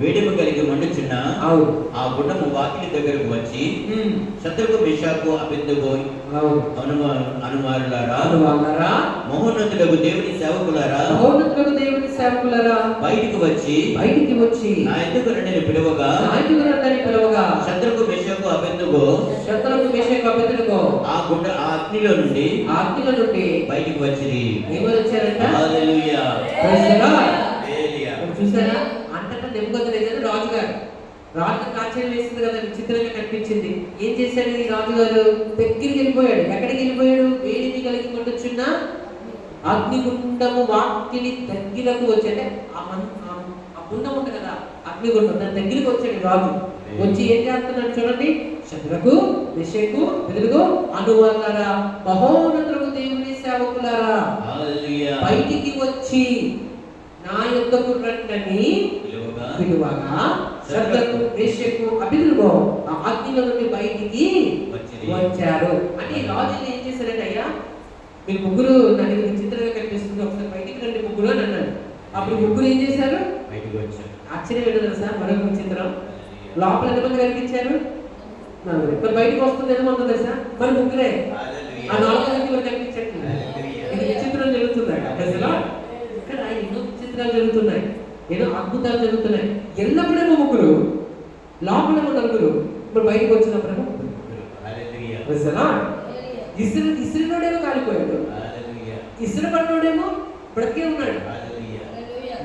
వేడిమ కలిగి మండుచున్న ఆ గుండము వాకిలి దగ్గరకు వచ్చి శత్రుకు మిషాకు అనుమా అనుమారులారా వాళ్ళరా మహోన్నతులకు దేవుని సేవకులారా? మహోన్నతులకు దేవుని సేవకులరా? బయటికి వచ్చి బయటికి వచ్చి నా ఎందుకు నేను పిలువగా నాయకులందరినీ పిలవగా శత్రుకు మిషాకు అబెద్దుగో శత్రులకు వేసే కపెతులకు ఆ గుండ ఆ అగ్నిలో నుండి ఆజ్ఞల నుండి బయటికి వచ్చింది ఏమని వచ్చారంట. హల్లెలూయా Praise చూసారా? అంతటా నెమ్మదిలేదని రాజుగారు. రాజు ఆశ్చర్యం వేసింది కదా విచిత్రంగా కనిపించింది. ఏం చేశాడు ఈ రాజుగారు? దగ్గరికి వెళ్ళిపోయాడు. ఎక్కడికి వెళ్ళిపోయాడు? వేడిని కలిగి కొండొచ్చున్న అగ్నిగుండము వాటిని దగ్గరకు వచ్చి అంటే ఆ గుండం ఉంది కదా అగ్నిగుండం. దాని దగ్గరికి వచ్చాడు రాజు. వచ్చి ఏం చేస్తున్నాడు చూడండి. చంద్రకు విషయకు వెలుగు అనువల్లరా మహోన్నతులకు దేవుని సేవకులారా. బయటికి వచ్చి నా యొద్దకు రండని పిలువగా శ్రద్ధకు వేషకు అభిదుగో ఆ అగ్నిలో నుండి బయటికి వచ్చారు. అంటే రాజులు ఏం చేశారంటే అయ్యా మీరు ముగ్గురు నాకు ఇది విచిత్రంగా కనిపిస్తుంది ఒకసారి బయటికి రండి ముగ్గురు అని అన్నాడు అప్పుడు ముగ్గురు ఏం చేశారు? బయటికి వచ్చారు. ఆశ్చర్యం ఏంటో తెలుసా? మరొక విచిత్రం లోపల ఎంతమంది కనిపించారు? మరి బయటకు వస్తుంది ఎంతమంది తెలుసా? మరి ముగ్గురే. ఆ నాలుగు మంది కనిపించట్లేదు? ఇది విచిత్రం జరుగుతున్నాయి అసలు విచిత్రాలు జరుగుతున్నాయి. ఎన్నో అద్భుతాలు జరుగుతున్నాయి. ఎల్లప్పుడేమో ముగ్గురు. లోపలేమో నలుగురు. ఇప్పుడు బయటకు వచ్చినప్పుడేమో ఇసురు ఇసురునోడేమో కాలిపోయాడు. హల్లెలూయా ఇసురు పడినోడేమో బ్రతికే ఉన్నాడు. హల్లెలూయా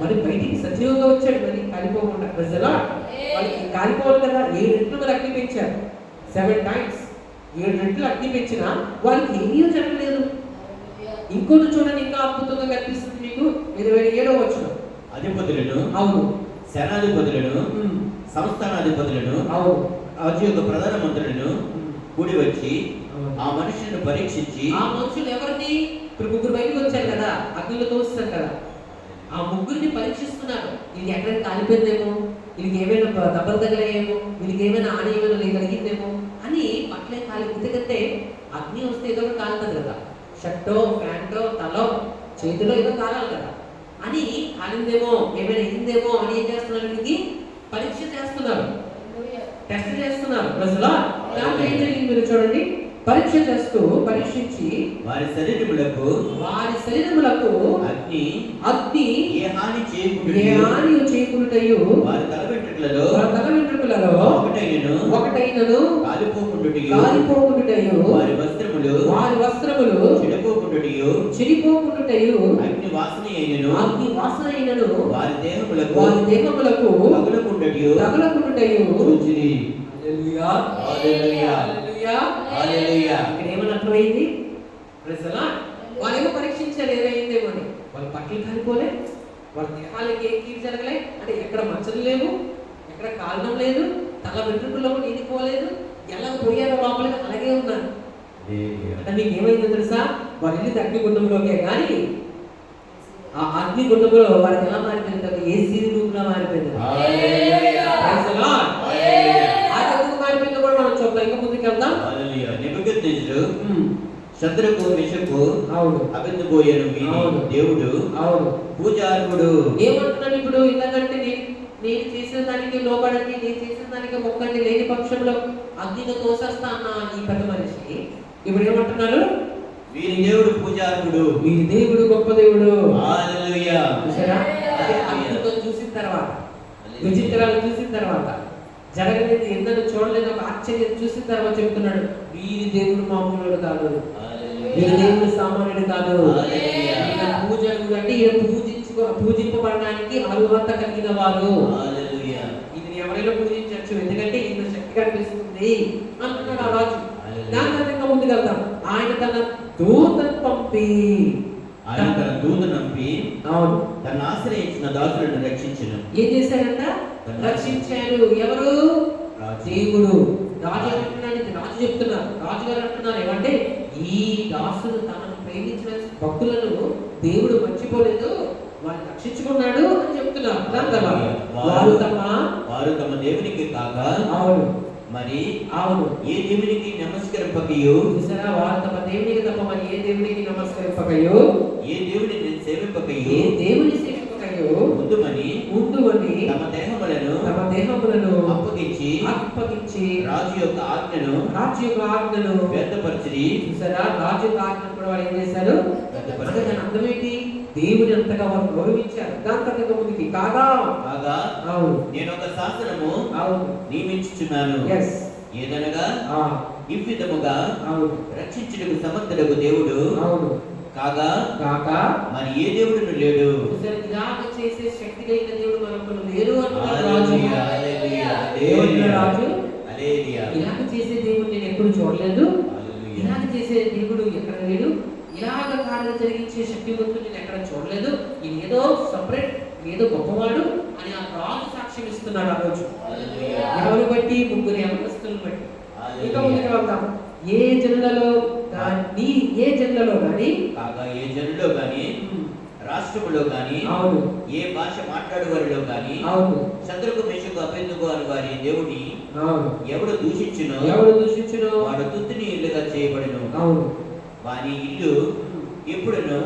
మరి బయటికి సజీవంగా వచ్చాడు మరి కాలిపోకుండా. అసలా వాళ్ళకి కాలిపోవాలి కదా. ఏడు రెట్లు మరి అగ్ని పెంచారు సెవెన్ టైమ్స్ ఏడు రెట్లు అగ్ని పెంచినా వాళ్ళకి ఏమీ జరగలేదు. ఇంకోటి చూడండి ఇంకా అద్భుతంగా కనిపిస్తుంది మీకు ఇరవై ఏడో వచ్చిన అధిపతులను అవును. ఉమ్, సంస్థానాధిపతులను అవును. యొక్క ప్రధాన మంత్రులను కూడి వచ్చి. ఆ మనుషులను పరీక్షించి ఆ మనుషులు ఎవరిని? ఇప్పుడు ముగ్గురు బయటకు వచ్చారు కదా అగ్నిలో తోస్తారు కదా. ఆ ముగ్గురిని పరీక్షిస్తున్నారు. ఇది ఎక్కడ కాలిపోయిందేమో? వీళ్ళకి ఏమైనా దెబ్బలు తగిలాయేమో? వీళ్ళకి ఏమైనా హాని ఏమైనా కలిగిందేమో అని పట్లే కాలి ఎందుకంటే అగ్ని వస్తే ఏదో కాలుతుంది కదా. షర్టో ప్యాంటో తలో చేతిలో ఏదో కాలాలి కదా. అని కాలిందేమో ఏమైనా అయిందేమో అని ఏం చేస్తున్నారు వీళ్ళకి పరీక్ష చేస్తున్నారు టెస్ట్ చేస్తున్నారు ప్రజల దాంట్లో ఏం జరిగింది మీరు చూడండి. పరీక్ష చేస్తూ పరీక్షించి వారి శరీరములకు వారి శరీరములకు అగ్ని అగ్ని ఏ హాని ఏ చేయకుండా హాని చేయకుండాయు వారి తల వెంట్రుకలలో తల వెంట్రుకలలో ఒకటైనను. ఒకటైనను. కాలిపోకుండుటయు. కాలిపోకుండాయు వారి వస్త్రములు. వారి వస్త్రములు. చెడిపోకుండుటయు. చెడిపోకుండాయు అగ్ని వాసన అయినను అగ్ని వాసన అయినను వారి దేహములకు వారి దేహములకు తగులకుండుటయు. తగలకుండాయు రుచిని హల్లెలూయా. హల్లెలూయా. హల్లెలూయా. హల్లెలూయా. ఇక్కడ ఏమని అర్థమైంది ప్రజలా వాళ్ళేమో పరీక్షించారు ఏమైందేమో అని వాళ్ళ బట్టలు కాలిపోలే. వాళ్ళ దేహాలకి ఏం కీడు జరగలే? అంటే ఎక్కడ మచ్చలు లేవు. ఎక్కడ కారణం లేదు తల వెంట్రుకల్లో నీది పోలేదు ఎలా పోయారో లోపలికి అలాగే ఉన్నారు అంటే మీకు ఏమైందో తెలుసా? వారి ఇల్లు అగ్నిగుండంలోకే కానీ ఆ అగ్నిగుండంలో వారికి ఎలా మారిపోయింది ఒక ఏసీ రూమ్ లా మారిపోయింది మారిపోయిందో కూడా మనం చూద్దాం. ఇంకా ముందుకు వెళ్దాం. శత్రుకు మిషకు అవును. అవును. దేవుడు అవును. పూజార్హుడు. ఏమంటున్నాడు ఇప్పుడు? ఇంతకంటే నేను చేసిన దానికి లోపడండి నేను చేసిన దానికి మొక్కండి లేని పక్షంలో అగ్నితో తోసేస్తా అన్న ఈ పెద్ద మనిషి ఇప్పుడు ఏమంటున్నారు? వీరి దేవుడు పూజార్హుడు. వీరి దేవుడు గొప్ప దేవుడు. చూసారా? అదే చూసిన తర్వాత విచిత్రాలు చూసిన తర్వాత జరగలేదు ఎన్నడూ చూడలేదు ఒక ఆశ్చర్యం చూసిన తర్వాత చెప్తున్నాడు వీరి దేవుడు మామూలుడు కాదు. వీరి. దేవుడు సామాన్యుడు కాదు. పూజలు అంటే ఈయన పూజించుకో పూజింపబడడానికి అర్హత కలిగిన వారు. ఇది ఎవరైనా పూజించవచ్చు. ఎందుకంటే ఈయన శక్తి కనిపిస్తుంది అంటున్నాడు ఆ రాజు. దాని ఇంకా ముందుకెళ్తాం. ఆయన తన దూతను పంపి ఆయన తన దూత నంపి అవును. తన ఆశ్రయించిన దాసులను రక్షించను. ఏం చేశారంట రక్షించారు ఎవరు. దేవుడు. రాజు ఏమంటున్నాడు ఇది రాజు చెప్తున్నారు. రాజు గారు అంటున్నారు ఏమంటే ఈ దాసులు తనను ప్రేమించిన భక్తులను దేవుడు మర్చిపోలేదు. వారిని రక్షించుకున్నాడు అని తర్వాత వారు తమ వారు తమ దేవునికి కాక అవును. మరి అవును. ఏ దేవునికి నమస్కరింపకయో? చూసారా? వారు తమ దేవునికి తప్ప మరి ఏ దేవునికి నమస్కరింపకయో? ఏ దేవుని ఏ సేవింపకయో? దేవుని సేవింపకయో? ముందుమని ఉండుమని తమ దేహములను తమ దేహములను అప్పగించి అప్పగించి రాజు యొక్క ఆజ్ఞను రాజు యొక్క ఆజ్ఞను వ్యర్థపరిచి చూసారా? రాజు యొక్క ఆజ్ఞను కూడా వాడు ఏం చేశారు? దాని అర్థం ఏంటి? దేవుని అంతగా వారు గౌరవించారు? దాని తర్వాత ముందుకి. కాగా? కాగా? అవును. నేను ఒక శాసనము అవును. నియమించుచున్నాను. ఎస్ ఏదనగా? ఈ విధముగా అవును. రక్షించుటకు సమర్థుడకు దేవుడు. అవును. కాగా? కాక మరి ఏ దేవుడును లేడు? ఇలాగ చేసే శక్తి కలిగిన దేవుడు మనకు లేరు అంటున్నాడు రాజు. ఏమంటున్నాడు రాజు? హల్లెలూయా, ఇలాగ చేసే దేవుడు నేను ఎప్పుడు చూడలేదు. హల్లెలూయా. ఇలాగ చేసే దేవుడు ఎక్కడ లేడు? ఇలాగ కార్యం జరిగించే శక్తివంతుడు నేను ఎక్కడ చూడలేదు. ఇది ఏదో సపరేట్ ఏదో గొప్పవాడు అని ఆ రాజు సాక్ష్యం ఇస్తున్నాడు ఆ రోజు. ఎవరు బట్టి? ముగ్గురు యవనస్తులను బట్టి. ఇంకా. ముందుకు వెళ్దాం. ఏ జనులలో కానీ ఏ జనులలో కానీ కాగా ఏ జనులో గాని రాష్ట్రములో గాని అవును. ఏ భాష మాట్లాడేవారిలో గాని అవును. శత్రుకు మేషకు అభ్యర్థుకు అని వారి దేవుని అవును. ఎవడు దూషించునో ఎవరు దూషించును? వాడు తుత్తుని ఇల్లుగా చేయబడును. అవును. వాని ఇల్లు ఎప్పుడును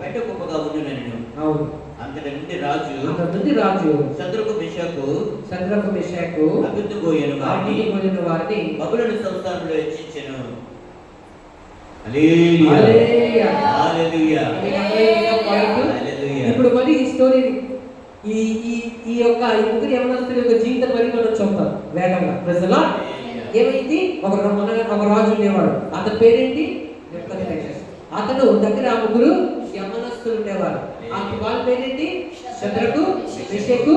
పెట్ట గొప్పగా ఉండునను అవును. అంతటి నుండి రాజు అంత నుండి రాజు శత్రుకు మేషకు చంద్రకు మిషాకు అభ్యర్థుగోయను వారిని ఆటిని కొనిన వారిని బబులను సంస్థానంలో హెచ్చించెను. ఇప్పుడు మరి ఈ స్టోరీ ఈ ఈ ఈ యొక్క ముగ్గురు యవనస్తుల యొక్క జీవితం మరి మనం చూద్దాం వేగంగా. ప్రజలా? ఏమైంది? ఒక రాజు ఉండేవాడు. అతని పేరేంటి. అతను దగ్గర ముగ్గురు యవనస్తులు ఉండేవారు ఆ వాళ్ళ పేరేంటి శత్రకు మిషకు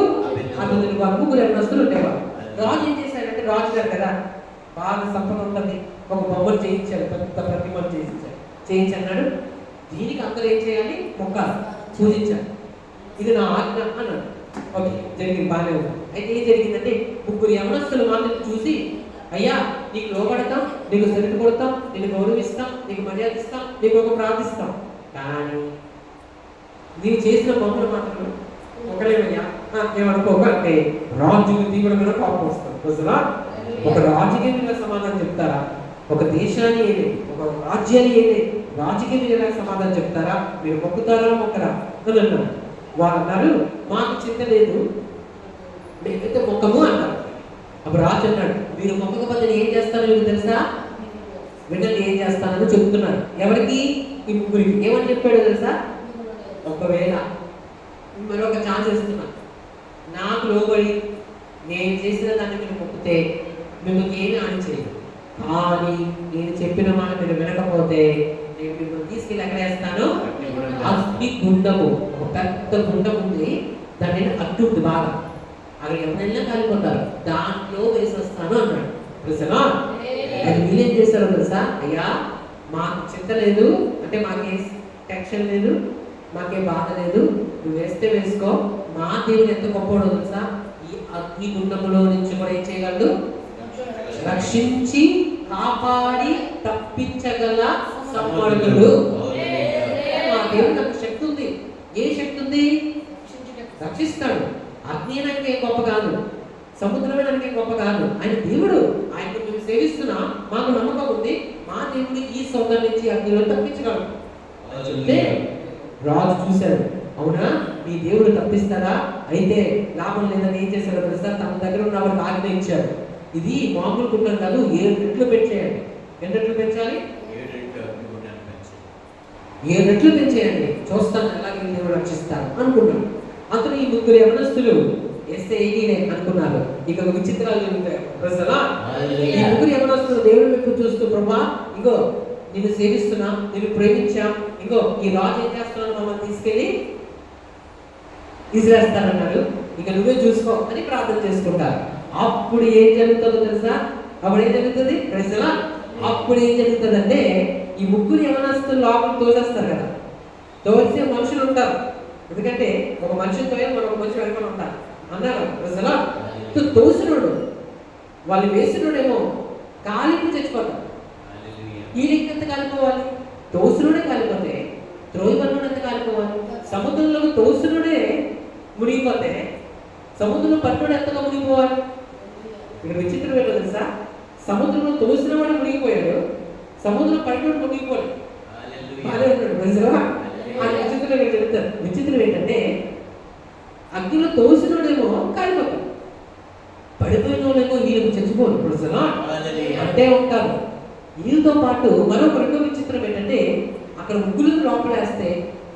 అతను వాళ్ళ ముగ్గురు యవనస్తులు ఉండేవారు రాజు ఏం చేశాడంటే రాజు గారు కదా బాగా సంపద ఉంటుంది ఒక బొమ్మలు చేయించాడు పెద్ద ప్రతిమలు చేయించాడు. చేయించన్నాడు. దీనికి అందరూ ఏం చేయాలి? మొక్క పూజించాలి. ఇది నా ఆజ్ఞ అన్నాడు. ఓకే జరిగింది బాగానే ఉంది. అయితే ఏం జరిగిందంటే ముగ్గురు యవనస్తులు మాత్రం చూసి అయ్యా నీకు లోబడతాం నీకు సెలెక్ట్ కొడతాం నీకు గౌరవిస్తాం నీకు మర్యాద ఇస్తాం నీకు ఒక ప్రార్థిస్తాం కానీ నీవు చేసిన బొమ్మలు మాత్రం ఒకలేమయ్యా ఏమనుకోక అంటే రాజు తీవ్రమైన కోపం వస్తాం అసలు ఒక రాజుకి మీద సమాధానం చెప్తారా? ఒక దేశాన్ని ఏది ఒక రాజ్యాన్ని ఏది రాజకీయ మీరు సమాధానం చెప్తారా? మీరు మొక్కుతారా మొక్కరా? అని అన్నారు వారు అన్నారు మాకు చింత లేదు. మేమైతే మొక్కము అన్నారు. అప్పుడు రాజు అన్నాడు మీరు మొక్కకపోతే నేను ఏం చేస్తానో మీకు తెలుసా? వినండి ఏం చేస్తానని చెప్తున్నారు. ఎవరికి? ఈ ముగ్గురికి. ఏమని చెప్పాడు తెలుసా? ఒకవేళ మరొక ఛాన్స్ ఇస్తున్నా. నాకు లోబడి నేను చేసిన దాన్ని మీరు మొక్కితే మిమ్మల్ని ఏమీ హాని చేయదు. కానీ నేను చెప్పిన మాట మీరు వినకపోతే నేను మిమ్మల్ని తీసుకెళ్ళి ఎక్కడ వేస్తాను? అగ్ని గుండము. ఒక పెద్ద గుండం ఉంది. దాని అడ్డు ఉంది బాగా. అక్కడ ఎవరైనా కాలిపోతారు దాంట్లో వేసేస్తాను అన్నాడు. తెలుసా? అది వీళ్ళేం చేశారో తెలుసా? అయ్యా మాకు చింత లేదు. అంటే మాకే టెన్షన్ లేదు. మాకే బాధ లేదు. నువ్వు వేస్తే వేసుకో. మా దేవుడు ఎంత గొప్పవాడో తెలుసా? ఈ అగ్ని గుండములో నుంచి కూడా ఏం చేయగలడు? రక్షించి కాపాడి తప్పించగల సమర్థుడు మా దేవుడికి అంత శక్తి ఉంది. ఏ శక్తి ఉంది? రక్షిస్తాడు. ఏం గొప్ప కాదు. సముద్రం అనడానికి ఏం గొప్ప కాదు. ఆయన దేవుడు. ఆయన మేము సేవిస్తున్నా మాకు నమ్మకం ఉంది. మా దేవుడి ఈ సౌందర్యం నుంచి అగ్నిలో తప్పించగలడు చెప్తే రాజు చూశాడు. అవునా? మీ దేవుడు తప్పిస్తారా అయితే లాభం లేదని ఏం చేశారో తెలుసా? తన దగ్గర ఉన్న వారికి ఆజ్ఞ ఇచ్చాడు. ఇది మామూలు కుండం కాదు ఏడు రెట్లు పెంచేయండి. ఎన్ని రెట్లు పెంచాలి? ఏడు రెట్లు పెంచేయండి. చూస్తాను ఎలాగే దేవుడు రక్షిస్తాను అనుకున్నాడు అతను ఈ ముగ్గురు యవనస్తులు ఎస్తే ఈయనే అనుకున్నారు ఇక విచిత్రాలు జరుగుతాయి. ఈ ముగ్గురు యవనస్తులు దేవుడి వైపు చూస్తూ ప్రభా ఇగో నిన్ను సేవిస్తున్నా నిన్ను ప్రేమించాం. ఇగో ఈ రాజు ఏం చేస్తున్నాను మమ్మల్ని తీసుకెళ్ళి? విసిరేస్తానన్నాడు ఇక నువ్వే చూసుకో అని ప్రార్థన చేసుకుంటారు. అప్పుడు ఏం జరుగుతుందో తెలుసా? అప్పుడు ఏం జరుగుతుంది? ప్రజలా అప్పుడు ఏం జరుగుతుందంటే ఈ ముగ్గురు యవనస్తులు లోపల తోసేస్తారు కదా. తోసే మనుషులు ఉంటారు. ఎందుకంటే ఒక మనిషి తోయ మరొక మనిషి వెనకాల ఉంటారు అన్నారు. ప్రజలా? తోసినోడు. వాళ్ళు వేసినోడేమో కాలికి చచ్చిపోతారు ఈ లింక్ ఎంత కాలిపోవాలి? తోసునుడే కాలిపోతే త్రోయిబన్నుడు ఎంత కాలిపోవాలి? సముద్రంలో తోసునుడే మునిగిపోతే సముద్రంలో పట్టుడు ఎంతగా మునిగిపోవాలి? ఇక్కడ విచిత్రం ఏంటో తెలుసా? సముద్రంలో తోసిన వాడు మునిగిపోయాడు. సముద్రం పట్టుడు మునిగిపోయాడు బాగానే ఉన్నాడు ప్రజలు ఆ విచిత్రం ఇక్కడ చెప్తారు విచిత్రం ఏంటంటే అగ్నిలో తోసినోడేమో కాలిపోతాడు పడిపోయిన వాళ్ళేమో వీళ్ళకి చచ్చిపోరు ఇప్పుడు అసలు హల్లెలూయా. ఉంటారు వీళ్ళతో పాటు మరొక రెండో విచిత్రం ఏంటంటే అక్కడ ముగ్గురు లోపల వేస్తే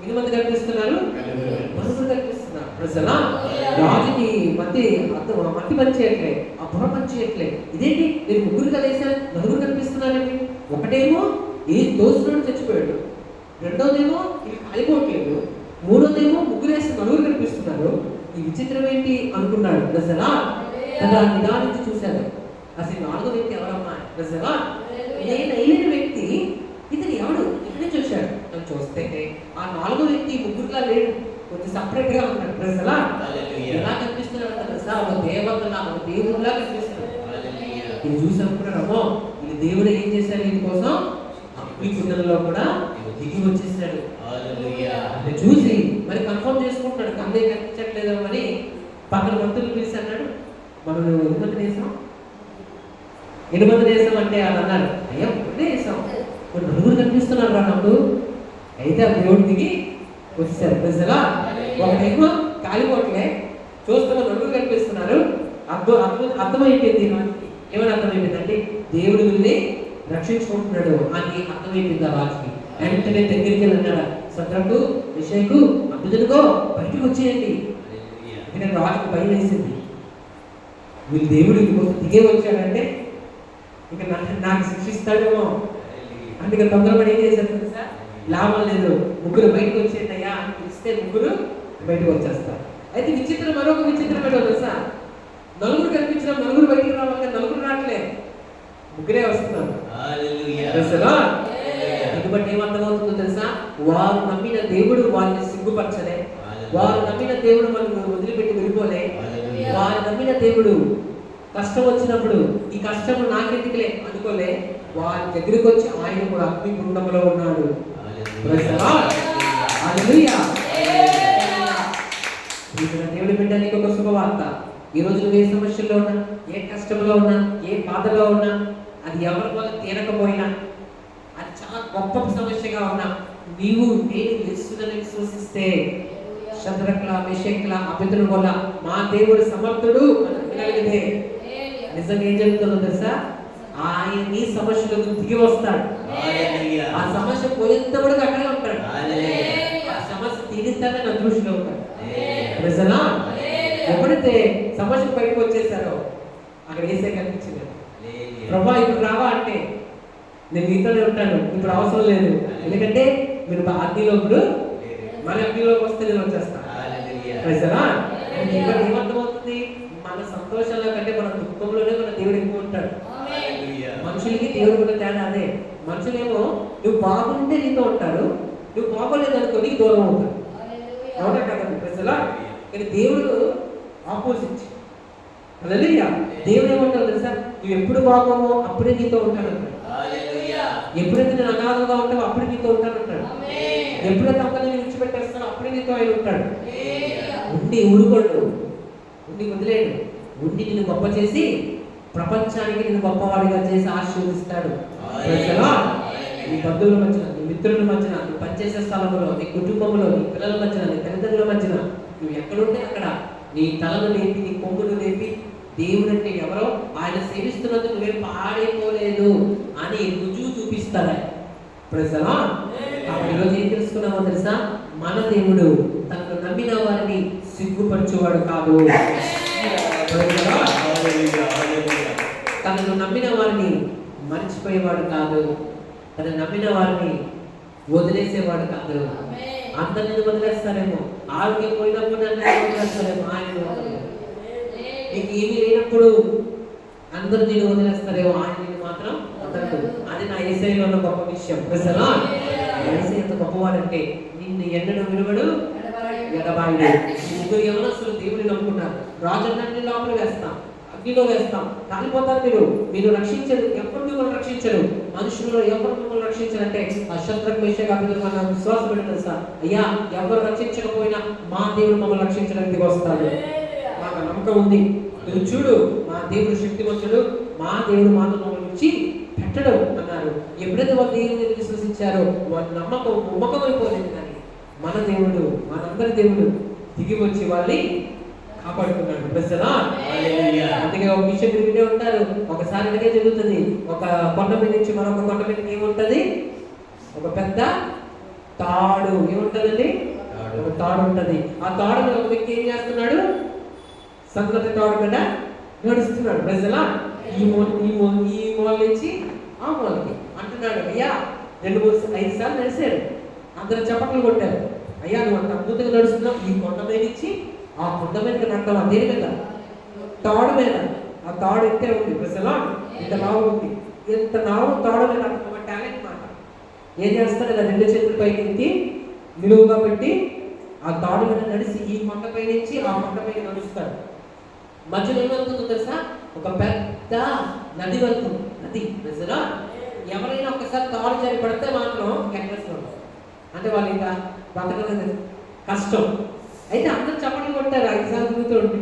ఎన్ని మంది కనిపిస్తున్నారు? మనుషులు కనిపిస్తున్నారు. ప్రజలా? రాజుకి మధ్య అర్థం మట్టి పని చేయట్లే ఆ పొర పని చేయట్లే ఇదేంటి? నేను ముగ్గురు కలిసాను నలుగురు కనిపిస్తున్నారండి. ఒకటేమో ఈ దోస్తున్నాడు చచ్చిపోయాడు. రెండోదేమో ఇది కాలిపోవట్లేదు. మూడోదేమో ముగ్గురు వేసి నలుగురు కనిపిస్తున్నారు. ఈ విచిత్రం ఏంటి అనుకున్నాడు ప్రజలా? తన నిదానించి చూశాడు అసలు నాలుగో వ్యక్తి ఎవరమ్మా? నేను అయిన వ్యక్తి? ఇతను ఎవడు? ఇక్కడే చూశాడు. నన్ను చూస్తే ఆ నాలుగో వ్యక్తి ముగ్గురులా లేడు. కొంచెం సపరేట్గా ఉన్నాడు. ప్రజలా? హల్లెలూయా. ఎలా కనిపిస్తున్నాడు తెలుసా ఒక దేవతలా ఒక దేవుడిలా కనిపిస్తున్నాడు. హల్లెలూయా. ఇది చూసినప్పుడు అమ్మో ఇది దేవుడు ఏం చేశాడు దీని కోసం? అగ్ని కుండలలో కూడా దిగి వచ్చేసాడు. హల్లెలూయా. అది చూసి మరి కన్ఫర్మ్ చేసుకుంటున్నాడు. కన్నే కనిపించట్లేదు అని పక్కన మంత్రులు పిలిచి అన్నాడు. మనం ఎనిమిది దేశం ఎనిమిది దేశం అంటే వాళ్ళు అన్నారు అయ్యా ఒకటే దేశం మరి నలుగురు కనిపిస్తున్నారు రా నాకు. అయితే ఆ దేవుడు దిగి వచ్చేసారు. ప్రజలా ఒకటేమో కాలిపోట్లే చూస్తున్న నలుగురు కనిపిస్తున్నారు. అర్థం అర్థం అర్థమైపోయింది. ఏమని అర్థమైపోయింది అంటే దేవుడు వీళ్ళని రక్షించుకుంటున్నాడు. అని అర్థమైపోయింది ఆ రాజుకి వెంటనే దగ్గరికి వెళ్ళి అన్నాడు సత్రకు విషయకు అభిజనుకో బయటకు వచ్చేయండి. ఎందుకంటే రాజుకు భయం వేసింది. వీళ్ళు దేవుడు దిగే వచ్చాడంటే ఇక నాకు శిక్షిస్తాడేమో. అందుకే తొందరపడి ఏం చేశారు తెలుసా? లాభం లేదు. ముగ్గురు బయటకు వచ్చేటయ్యా అని పిలిస్తే ముగ్గురు బయటకు వచ్చేస్తారు. అయితే విచిత్రం మరొక విచిత్రం ఏంటో తెలుసా? నలుగురు కనిపించిన నలుగురు బయటకు రావాలి నలుగురు రావట్లే ముగ్గురే వస్తున్నారు. బట్టి ఏమర్థమవుతుందో తెలుసా? వారు నమ్మిన దేవుడు వారిని సిగ్గుపరచలే. వారు నమ్మిన దేవుడు మనల్ని వదిలిపెట్టి వెళ్ళిపోలే. వారు నమ్మిన దేవుడు కష్టం వచ్చినప్పుడు ఈ కష్టం నాకెందుకులే? అనుకోలే వారి దగ్గరికి వచ్చి ఆయన కూడా అగ్ని గుండంలో ఉన్నాడు. దేవుడి బిడ్డ నీకు ఒక శుభవార్త. ఈ రోజు నువ్వు ఏ సమస్యల్లో ఉన్నా ఏ కష్టంలో ఉన్నా ఏ బాధలో ఉన్నా అది ఎవరి వల్ల తీరకపోయినా అది చాలా గొప్ప సమస్యగా ఉన్నా నీవు నేను యేసుని విశ్వసిస్తే శత్రకుల మిషకుల అభితుల వల్ల మా దేవుడు సమర్థుడు కలిగితే నిజంగా ఏం జరుగుతుందో తెలుసా? ఆయన నీ సమస్యలకు దిగి వస్తాడు. ఆ సమస్య పోయేంత వరకు అక్కడే ఉంటాడు. ఆ సమస్య తీరిస్తానే నా దృష్టిలో ఉంటాడు. ప్రజలా ఎప్పుడైతే సమస్య బయటకు వచ్చేసారో అక్కడ ఏసే కనిపించింది. ప్రభా ఇప్పుడు రావా అంటే నేను మీతోనే ఉంటాను. ఇప్పుడు అవసరం లేదు. ఎందుకంటే మీరు మా అగ్నిలో ఇప్పుడు మన అగ్నిలోకి వస్తే నేను వచ్చేస్తాను ఏమర్థమవుతుంది? మన సంతోషంలో కంటే మన దుఃఖంలోనే మన దేవుడు ఎక్కువ ఉంటాడు. మనుషులకి దేవుడు కూడా తేడా అదే. మనుషులేమో నువ్వు బాగుంటే నీతో ఉంటారు నువ్వు బాగోలేదు అనుకో నీకు దూరం అవునా కదండి ప్రజలా కానీ దేవుడు ఆపోజిట్ హల్లెలూయా. దేవుడు ఏమంటాడు తెలుసా? నువ్వు ఎప్పుడు బాగోమో అప్పుడే నీతో అంటాడు. హల్లెలూయా. ఎప్పుడైతే నేను అనాథంగా ఉంటావో అప్పుడే నీతో ఉంటాను అంటాడు. ఎప్పుడైతే అక్కడ నేను విడిచిపెట్టేస్తానో అప్పుడే నీతో ఆయన ఉంటాడు. ఉండి ఊరుకోడు. ఉండి వదిలేడు. ఉండి నిన్ను గొప్ప చేసి ప్రపంచానికి నిన్ను గొప్పవాడిగా చేసి ఆశీర్వదిస్తాడు. నీ బంధువుల మధ్యన నీ మిత్రుల మధ్యన నీ పనిచేసే స్థలంలో నీ కుటుంబంలో నీ పిల్లల మధ్యన నీ తల్లిదండ్రుల మధ్యన నువ్వు ఎక్కడుంటే అక్కడ నీ తలను లేపి నీ కొమ్మును లేపి దేవుడు అంటే ఎవరో? ఆయన సేవిస్తున్నందుకు నువ్వేం పాడైపోలేదు అని రుజువు చూపిస్తాడు ప్రజలా ఈరోజు ఏం తెలుసుకున్నామో తెలుసా? మన దేవుడు తనను నమ్మిన వారిని సిగ్గుపరిచేవాడు కాదు. తనను నమ్మిన వారిని మర్చిపోయేవాడు కాదు. తను నమ్మిన వారిని వదిలేసేవాడు కాదు. అందరిని వదిలేస్తారేమో. ఆరోగ్యం పోయినప్పుడు నన్ను వదిలేస్తారేమో. ఆయన నీకు ఏమీ లేనప్పుడు అందరూ నేను వదిలేస్తారేమో. ఆయన నేను మాత్రం వదలదు అది నా ఏసైలో ఉన్న గొప్ప విషయం. ప్రజలా ఏసై ఎంత గొప్పవాడంటే నిన్ను ఎన్నడూ విలువడు ఎడబాయిడు ఈ ముగ్గురు యవనస్తులు దేవుని నమ్ముకున్నారు. రాజు లోపల వేస్తాం. అగ్నిలో వేస్తాం. కాలిపోతారు మీరు. మీరు రక్షించరు. ఎవరు మిమ్మల్ని రక్షించరు. మనుషుల్లో ఎవరు మిమ్మల్ని రక్షించారంటే ఆ శత్రుకు విషయంగా మన విశ్వాసం పెడతారు సార్. అయ్యా ఎవరు రక్షించకపోయినా మా దేవుడు మమ్మల్ని రక్షించడానికి వస్తాడు. మాకు నమ్మకం ఉంది. నువ్వు చూడు మా దేవుడు శక్తివంతుడు మా దేవుడు మాతో మమ్మల్ని ఇచ్చి పెట్టడం అన్నారు. ఎప్పుడైతే వాళ్ళు దేవుని విశ్వసించారో వాళ్ళ నమ్మకం ఉమ్మకమైపోలేదు మన దేవుడు మనందరి దేవుడు దిగి వచ్చి వాళ్ళని కాపాడుకున్నాడు. హల్లెలూయా. అందుకే ఒక విషయం మీరు వినే ఉంటారు. ఒకసారి ఇలాగే జరుగుతుంది. ఒక కొండ మీద నుంచి మరొక కొండ మీదకి ఏముంటది? ఒక పెద్ద తాడు. ఏముంటదండి. ఒక తాడు ఉంటది. ఆ తాడు మీద ఒక వ్యక్తి ఏం చేస్తున్నాడు? సంగతి తాడు మీద నడుస్తున్నాడు. ప్రజలా ఈ మూల ఈ మూల ఈ మూల నుంచి ఆ మూలకి అంటున్నాడు అయ్యా రెండు మూడు ఐదు సార్లు నడిచాడు అందరు చప్పట్లు కొట్టారు. అయ్యా నువ్వు అంత అద్భుతంగా నడుస్తున్నావు. ఈ కొండ మీద ఇచ్చి ఆ కొండ మీద నడతావా? అదే మీద? తాడు మీద. ఆ తాడు ఎత్తే ఉంది? ప్రజలా ఇంత లావు ఉంది. ఇంత లావు తాడు మీద ఒక టాలెంట్ మాట. ఏం చేస్తాడు? ఇలా రెండు చేతులు పైకి ఎత్తి నిలువుగా పెట్టి ఆ తాడు మీద నడిచి ఈ కొండపై నుంచి ఆ కొండపై నడుస్తాడు. మధ్యలో ఏమవుతుందో తెలుసా? ఒక పెద్ద నది వెళ్తుంది. నది. ప్రజలా ఎవరైనా ఒకసారి తాడు జారి పడితే మాత్రం ఎక్కడేస్తాం అంటే వాళ్ళు ఇంకా బతకలేదు. కష్టం. అయితే అందరూ చప్పట్లు కొట్టారు ఐదు సార్లు తిరుగుతూ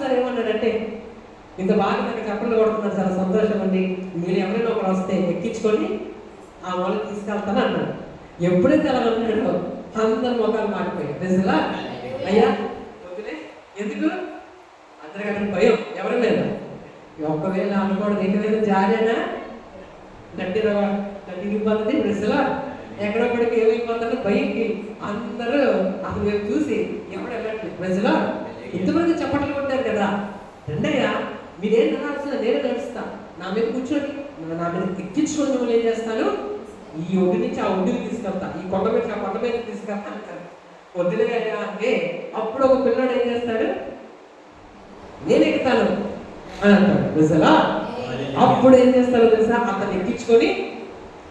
సార్ ఏమన్నాడంటే ఇంత బాగా నాకు చప్పట్లు కొడుతున్నారు చాలా సంతోషం అండి. మీరు ఎవరైనా ఒకరు వస్తే ఎక్కించుకొని ఆ వాళ్ళకి తీసుకెళ్తాను అన్నాడు. ఎప్పుడైతే అలా అన్నాడో అందరు మొక్కలు మారిపోయాయి తెలుసులా అయ్యా వదిలే. ఎందుకు? అందరికీ భయం. ఎవరు లేదు ఒకవేళ అనుకోవడం ఎక్కడైనా జారేనా? గట్టి గట్టి ఇబ్బంది ప్రజలా ఎక్కడో పడికి ఏమైపోతారో భయంకి అందరూ మేము చూసి ఎవడు వెళ్ళట్లేదు? ప్రజలా? ఇంతమంది చప్పట్లు కొట్టారు కదా. రెండయ్యా మీరేం నడాల్సిన నేను నడుస్తా. నా మీద కూర్చొని నా మీద ఎక్కించుకొని మిమ్మల్ని ఏం చేస్తాను? ఈ ఒడ్డు నుంచి ఆ ఒడ్డుకి తీసుకెళ్తా. ఈ కొండ మీద ఆ కొండ మీద తీసుకెళ్తా అంటారు. వదిలేయ్యా అంటే అప్పుడు ఒక పిల్లాడు ఏం చేస్తాడు? నేను ఎక్కుతాను అని అంటాడు. అప్పుడు ఏం చేస్తారో తెలుసా? అతను ఎక్కించుకొని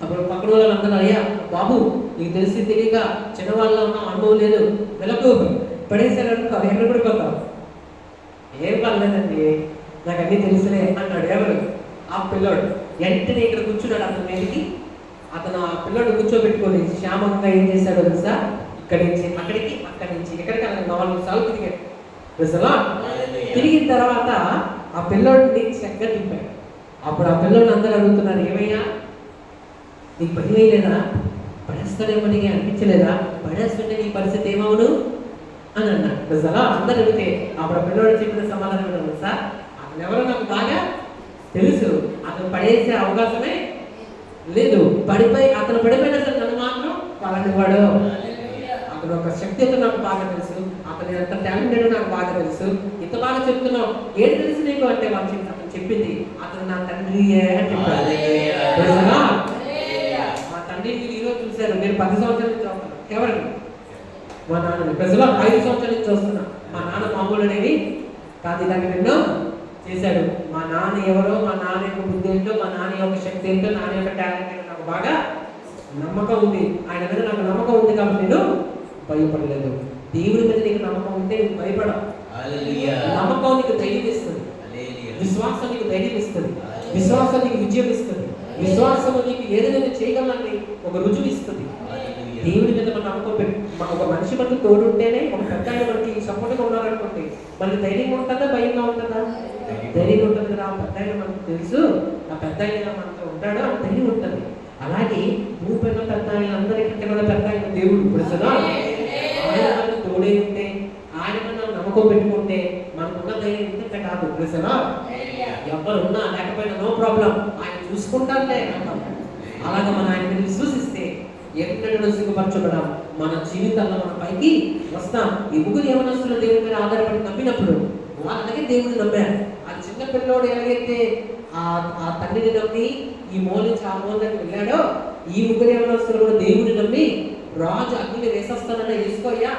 అప్పుడు పక్కన వాళ్ళందరూ అయ్యా బాబు నీకు తెలిసి తెలియక చిన్నవాళ్ళలో ఉన్న అనుభవం లేదు. వెలకు పడేసాడు అనుకో ఎక్కడ పడిపోతావు? ఏం పర్లేదండి నాకు అన్నీ తెలుసులే అన్నాడు ఎవరు? ఆ పిల్లోడు. వెంటనే ఇక్కడ కూర్చున్నాడు అతని మీదకి. అతను ఆ పిల్లోడు కూర్చోబెట్టుకొని శ్యామంగా ఏం చేశాడో తెలుసా? ఇక్కడి నుంచి అక్కడికి అక్కడి నుంచి ఎక్కడికి అలా నాలుగు సార్లు తిరిగాడు. తెలుసా తిరిగిన తర్వాత ఆ పిల్లోడిని చక్కగా తిప్పాడు. అప్పుడు ఆ పిల్లోడిని అందరూ అడుగుతున్నారు ఏమయ్యా నీకు భయం లేదా పడేస్తాడేమో నీకు అనిపించలేదా? పడేస్తుంటే నీ పరిస్థితి ఏమవును? అని అన్నాడు నిజాలా అందరు అడిగితే అప్పుడు ఆ పిల్లోడు చెప్పిన సమాధానం ఏంటో తెలుసా అతను ఎవరో నాకు బాగా తెలుసు. అతను పడేసే అవకాశమే లేదు. పడిపోయి అతను పడిపోయినా సరే నన్ను మాత్రం పలనివాడు అతను ఒక శక్తి అయితే నాకు బాగా తెలుసు. అతను ఎంత టాలెంటెడ్ నాకు బాగా తెలుసు. ఇంత బాగా చెప్తున్నావు. ఏం తెలుసు నీకు? అంటే వాళ్ళు చెప్పింది. అతను నా తండ్రియే అని చెప్పాడు హల్లెలూయా. తెలుసా? మా తండ్రిని మీరు ఈరోజు చూశారు నేను పది సంవత్సరాల నుంచి చూస్తాను ఎవరిని మా నాన్నని. ప్రజలు ఐదు సంవత్సరాల నుంచి చూస్తున్నా మా నాన్న మామూలు అనేది కాదు ఇలాగ ఎన్నో చేశాడు. మా నాన్న ఎవరో మా నాన్న యొక్క బుద్ధి ఏంటో మా నాన్న యొక్క శక్తి ఏంటో నాన్న యొక్క టాలెంట్ ఏంటో నాకు బాగా నమ్మకం ఉంది. ఆయన మీద నాకు నమ్మకం ఉంది కాబట్టి నేను భయపడలేదు. దేవుడి మీద నీకు నమ్మకం ఉంటే నీకు భయపడవు. నమ్మకం నీకు ధైర్యం ఇస్తుంది. విశ్వాసం నీకు ధైర్యం ఇస్తుంది. విశ్వాసం నీకు విజయం ఇస్తుంది. విశ్వాసం నీకు ఏదైనా చేయగలని ఒక రుజువు ఇస్తుంది. దేవుడి మీద మన నమ్మకం మన ఒక మనిషి మనకి తోడు ఉంటేనే ఒక పెద్ద ఆయన మనకి సపోర్ట్గా ఉన్నారనుకోండి మనకి ధైర్యం ఉంటుందా భయంగా ఉంటుందా? ధైర్యం ఉంటుంది కదా ఆ పెద్ద ఆయన మనకు తెలుసు ఆ పెద్ద ఆయన మనతో ఉంటాడు ఆ ధైర్యం ఉంటుంది. అలాగే భూపైన పెద్ద ఆయన అందరికంటే కూడా పెద్ద ఆయన దేవుడు ఇప్పుడు కదా ఆయన మనకు తోడే ఉంటే ఆయన మనం నమ్మకం పెట్టుకుంటే మనకున్న ధైర్యం ఇంత కాదు తెలుసా ఎవరు ఉన్నా లేకపోయినా నో ప్రాబ్లం ఆయన చూసుకుంటారులే అంటాం. అలాగా మనం ఆయన విశ్వసిస్తాం. ఎక్కడ సిగ్గుపరచబడాం మన జీవితంలో మన పైకి వస్తాం. ఈ ముగ్గురు యవనస్తులు దేవుని మీద ఆధారపడి నమ్మినప్పుడు వాళ్ళకే దేవుడిని నమ్మారు ఆ చిన్న పిల్లోడు ఎలాగైతే ఆ ఆ తండ్రిని నమ్మి ఈ మూల నుంచి ఆ మూలకి వెళ్ళాడో ఈ ముగ్గురు యవనస్తులు కూడా దేవుడిని నమ్మి రాజు అగ్నిని వేసేస్తానన్నా వేసుకోయ్యా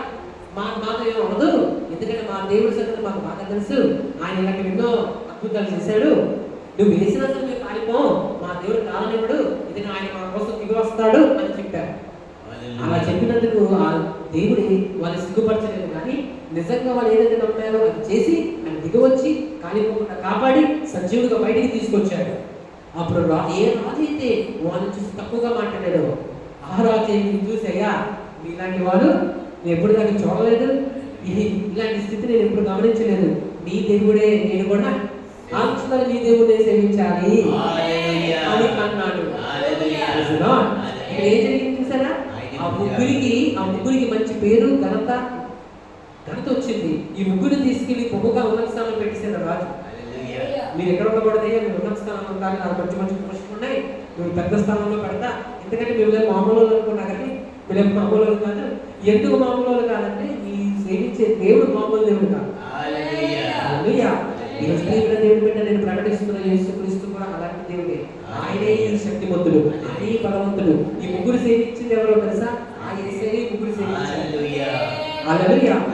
మా మాతో ఏం అవదు ఎందుకంటే మా దేవుడి సంగతి మాకు బాగా తెలుసు. ఆయన ఇలాంటి ఎన్నో అద్భుతాలు చేశాడు. నువ్వు వేసిన అసలు మేము పారిపోం. మా దేవుడు కాలనివ్వడు. ఇది ఆయన మా కోసం దిగి వస్తాడు అని చెప్పారు. అలా చెప్పినందుకు ఆ దేవుడి వాళ్ళు సిగ్గుపరచలేదు. కానీ నిజంగా వాళ్ళు ఏదైతే నమ్మారో అది చేసి ఆయన దిగవచ్చి కాలిపోకుండా కాపాడి సజీవుడిగా బయటికి తీసుకొచ్చాడు. అప్పుడు ఏ రాజు అయితే వాళ్ళని చూసి తక్కువగా మాట్లాడాడు ఆ రాజు ఏంటి చూసి అయ్యా మీలాంటి వాడు నేను ఎప్పుడు దాన్ని చూడలేదు. ఇది ఇలాంటి స్థితి నేను ఎప్పుడు గమనించలేదు. మీ దేవుడే నేను కూడా ఆంక్షలు మీ దేవుడే సేవించాలి. హల్లెలూయా. అని అన్నాడు. ఏం జరిగింది చూసారా? ఆ ముగ్గురికి ఆ ముగ్గురికి మంచి పేరు ఘనత ఘనత వచ్చింది. ఈ ముగ్గురు తీసుకెళ్ళి పొగుగా ఉన్నత స్థానంలో పెట్టేసిన రాజు. హల్లెలూయా మీరు ఎక్కడ ఉండకూడదు మీరు ఉన్నత స్థానంలో ఉండాలి నాకు మంచి మంచి ప్రశ్నలు ఉన్నాయి. మీరు పెద్ద స్థానంలో పెడతా. ఎందుకంటే మీరు మామూలు వాళ్ళు అనుకున్నా కానీ మీరు మామూలు కాదు. ఎందుకు మామూలు వాళ్ళు కాదంటే మీ సేవించే దేవుడు మామూలు దేవుడు కాదు. రోజు దేవుడు బిడ్డ నేను ప్రకటిస్తున్న యేసు క్రీస్తు కూడా అలాంటి దేవుడే. ఆయనే ఈ శక్తిమంతుడు. ఆయనే ఈ బలవంతుడు. ఈ ముగ్గురు సేవించింది ఎవరో తెలుసా? ఆ ఈ ముగ్గురు సేవించారు. హల్లెలూయా.